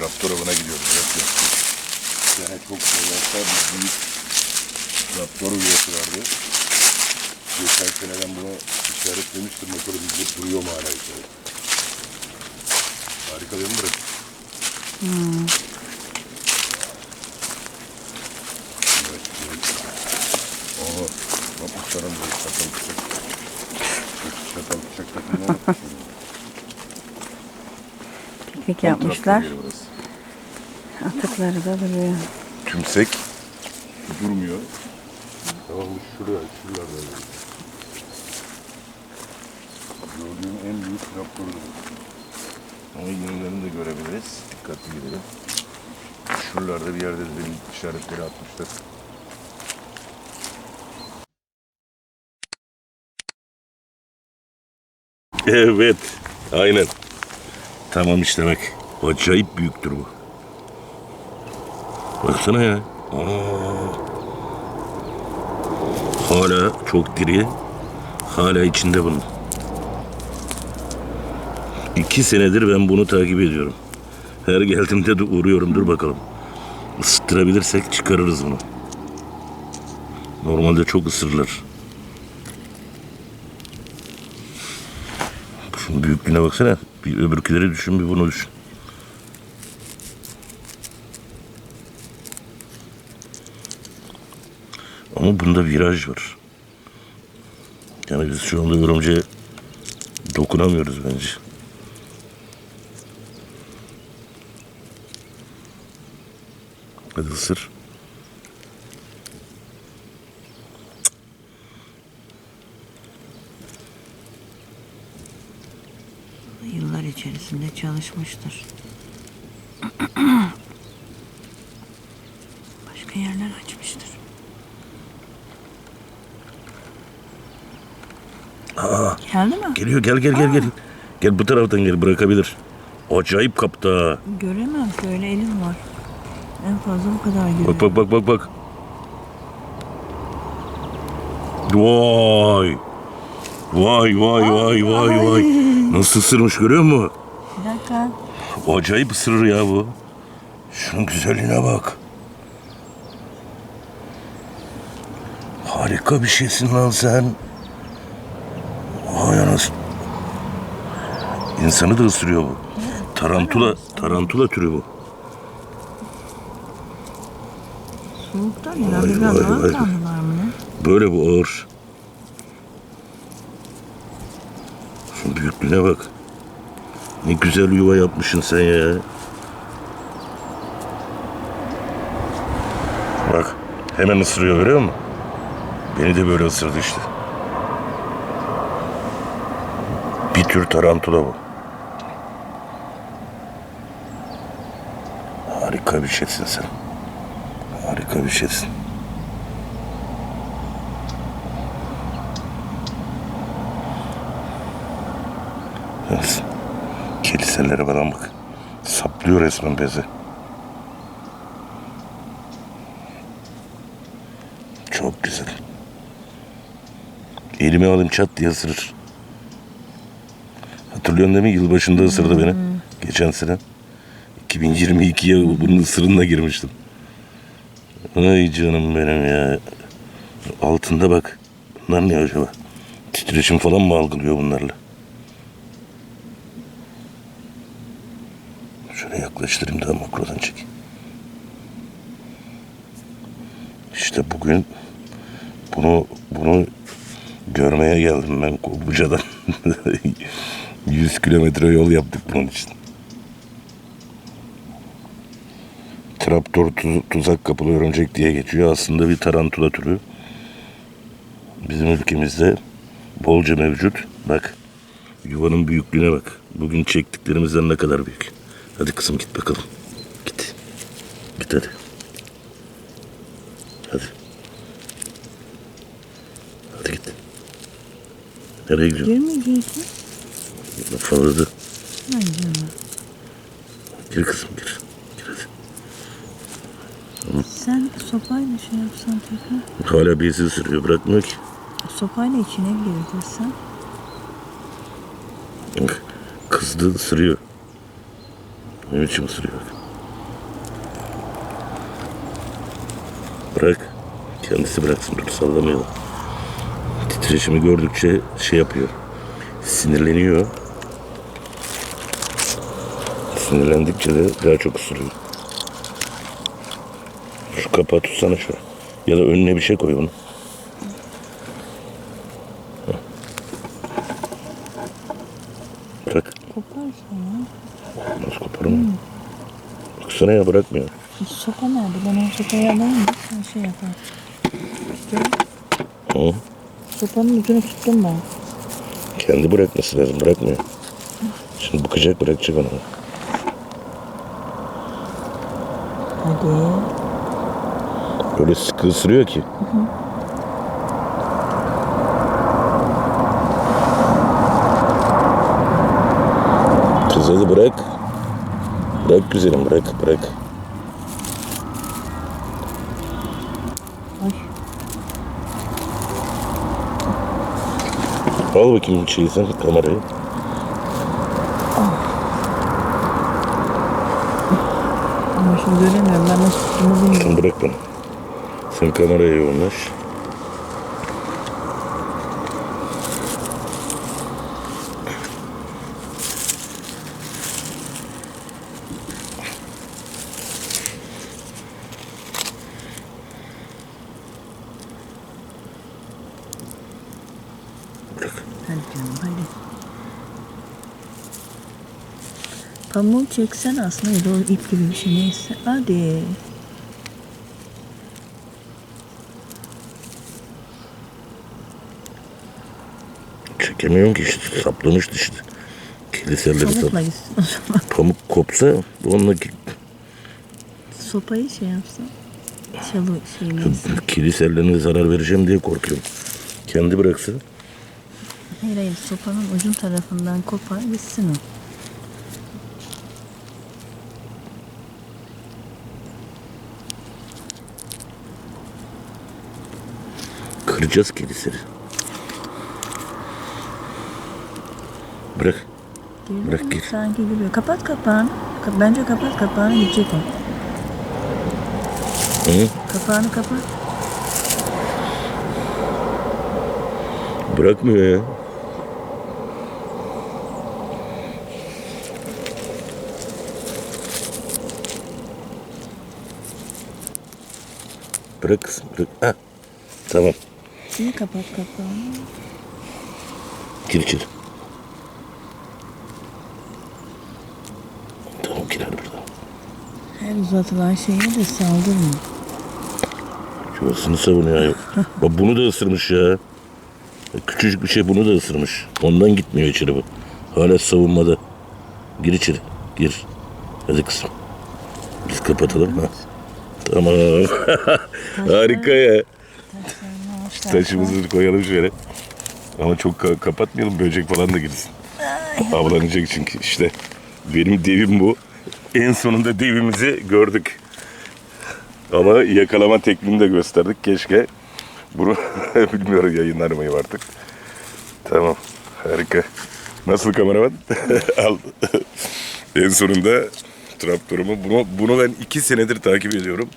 Raptor avına gidiyoruz. Raptor. Yani çok devasa bir büyük Raptor üyesi vardı. Geçen sene ben bunu işaretlemiştim. Motoru bizde duruyor mu hala içeride. Harika değil mi burası? Evet, evet. Oha, bak uçlarım böyle çatal bıçak. Çatal bıçak takımı. Piknik yapmışlar. Atıkları da duruyor. Tümsek durmuyor. Tamam şuraya, şuralarda. Gördüğüm en büyük raptorudur. Ama yenilerini de görebiliriz. Dikkatli gidelim. Şuralarda bir yerde de benim işaretleri atmışlar. Evet, aynen. Tamam işte bak. Acayip büyüktür bu. Baksana ya. Aa. Hala çok diri. Hala içinde bunun. İki senedir ben bunu takip ediyorum. Her geldiğimde de uğruyorum. Dur bakalım. Isıttırabilirsek çıkarırız bunu. Normalde çok ısırırlar. Şunun büyüklüğüne baksana. Bir öbürküleri düşün bir bunu düşün. Ama bunda viraj var. Yani biz şu anda örümceğe dokunamıyoruz bence. Hadi ısır. Yıllar içerisinde çalışmıştır. Geldi mi? Geliyor gel gel gel gel. Gel bu taraftan gel bırakabilir. Acayip kaptı ha. Göremem. Böyle elim var. En fazla bu kadar görüyorum. Bak bak bak bak bak. Vay. Vay vay vay vay vay. Nasıl ısırmış görüyor musun? Bir dakika. Acayip ısırır ya bu. Şunun güzelliğine bak. Harika bir şeysin lan sen. Vay anasını. İnsanı da ısırıyor bu. Tarantula, tarantula türü bu. Soğuktan. Vay, Biraz vay, kanlılar mı ne? Böyle bu ağır. Şunun büyüklüğüne bak. Ne güzel yuva yapmışsın sen ya. Bak hemen ısırıyor görüyor musun? Beni de böyle ısırdı işte. Bir tür tarantula bu. Harika bir şeysin sen. Harika bir şeysin. Evet. Kiliselere falan bak. Saplıyor resmen bezi. Çok güzel. Elime alayım çat diye ısırır. Hatırlıyorsun değil mi? Yılbaşında ısırdı beni. Geçen sene. 2022'ye bunun ısırığına girmiştim. Ay canım benim ya. Altında bak. Bunlar ne acaba? Titreşim falan mı algılıyor bunlarla? Şöyle yaklaştırayım daha makrodan çek. İşte bugün bunu bunu görmeye geldim ben Buca'dan. 100 kilometre yol yaptık bunun için. Traptor tuz- tuzak kapılı örümcek diye geçiyor. Aslında bir tarantula türü. Bizim ülkemizde bolca mevcut. Bak yuvanın büyüklüğüne bak. Bugün çektiklerimizden ne kadar büyük. Hadi kızım git bakalım. Git. Git hadi. Hadi. Hadi git. Nereye gidiyorsun? Girmeyeceksin. Fazla. Gir kızım gir. Gir hadi. Tamam. Sen sopayla şey yapsan tekrar. Hala bezi sürüyor bırakmıyor ki. Sopayla içine girdirsen. Bak kızdı ısırıyor. Ne biçim ısırıyor. Bırak. Kendisi bıraksın dur sallamayalım. Titreşimi gördükçe şey yapıyor. Sinirleniyor. Sinirlendikçe de daha çok ısırıyor. Şu kapağı tutsana şu. Ya da önüne bir şey koy bunu. Heh. Bırak. Koparsın ya. Nasıl koparım? Baksana ya bırakmıyor. Sopa nerede? Ben o sopayı alayım da sen şey yapar. Hı? Sopanın ucunu tuttum ben. Kendi bırakması lazım. Bırakmıyor. Şimdi bıkacak bırakacak onu. Hadi. Öyle sıkı ısırıyor ki. Kız hadi bırak. Bırak güzelim bırak bırak. Al bakayım şeyi sen kamerayı. Ama şimdi göremiyorum. Ben nasıl tuttuğumu bilmiyorum. Bırak bana. Sen kameraya yoğunlaş. Bırak. Hadi canım hadi. Pamuğu çeksen aslında o ip gibi bir şey neyse. Hadi. Çekemiyorum ki işte saplamıştı işte. Kiliseleri sap. Pamukla gitsin o zaman. Pamuk kopsa onunla Sopayı şey yapsa. Çalı şey neyse. kiliselerine zarar vereceğim diye korkuyorum. Kendi bıraksa Hayır hayır sopanın ucun tarafından kopar gitsin o. kıracağız kiliseleri. Bırak. Geliyor Bırak gir. Sanki geliyor. Kapat kapağını. Ka- Bence kapat kapağını gidecek o. Hı? Kapağını kapat. Bırakmıyor ya. Bırak kızım bırak. Ha. Tamam. Şimdi kapat kapağını. Tamam girer burada. Her uzatılan şeye de saldırma. Yuvasını savunuyor. ya. Bak bunu da ısırmış ya. Küçücük bir şey bunu da ısırmış. Ondan gitmiyor içeri bu. Hala savunmada. Gir içeri. Gir. Hadi kızım. Biz kapatalım ha. Tamam. Harika ya. Taşımızı koyalım şöyle. Ama çok ka- kapatmayalım böcek falan da girsin. Avlanacak çünkü işte. Benim devim bu. En sonunda devimizi gördük. Ama yakalama tekniğini de gösterdik. Keşke bunu bilmiyorum yayınlar mıyım artık. Tamam. Harika. Nasıl kameraman? Al. en sonunda traktörümü. Bunu, bunu ben iki senedir takip ediyorum.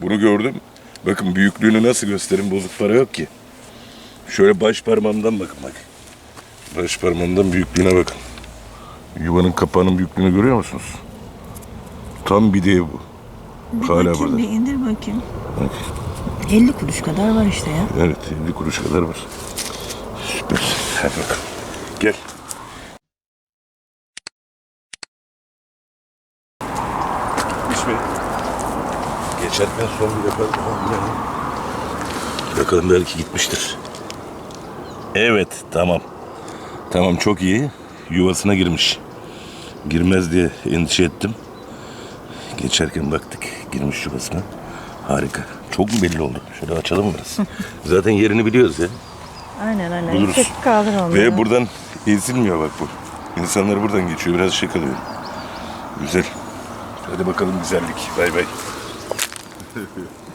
Bunu gördüm. Bakın büyüklüğünü nasıl göstereyim. Bozuk para yok ki. Şöyle baş parmağımdan bakın bak. Baş parmağımdan büyüklüğüne bakın. Yuvanın kapağının büyüklüğünü görüyor musunuz? Tam bir dev bu. Bir Hala bakayım burada. bir indir bakayım. Bak. 50 kuruş kadar var işte ya. Evet 50 kuruş kadar var. Süper. Hadi bakalım. Gel. Gitmiş mi? Geçerken son bir bakalım. Bakalım belki gitmiştir. Evet tamam. Tamam çok iyi. Yuvasına girmiş. Girmez diye endişe ettim. Geçerken baktık girmiş yuvasına. Harika. Çok mu belli oldu? Şöyle açalım mı biraz? Zaten yerini biliyoruz ya. Aynen aynen. Buluruz. Tek kaldır onu. Ve buradan ezilmiyor bak bu. İnsanlar buradan geçiyor. Biraz ışık alıyor. Güzel. Hadi bakalım güzellik. Bay bay yapıyor.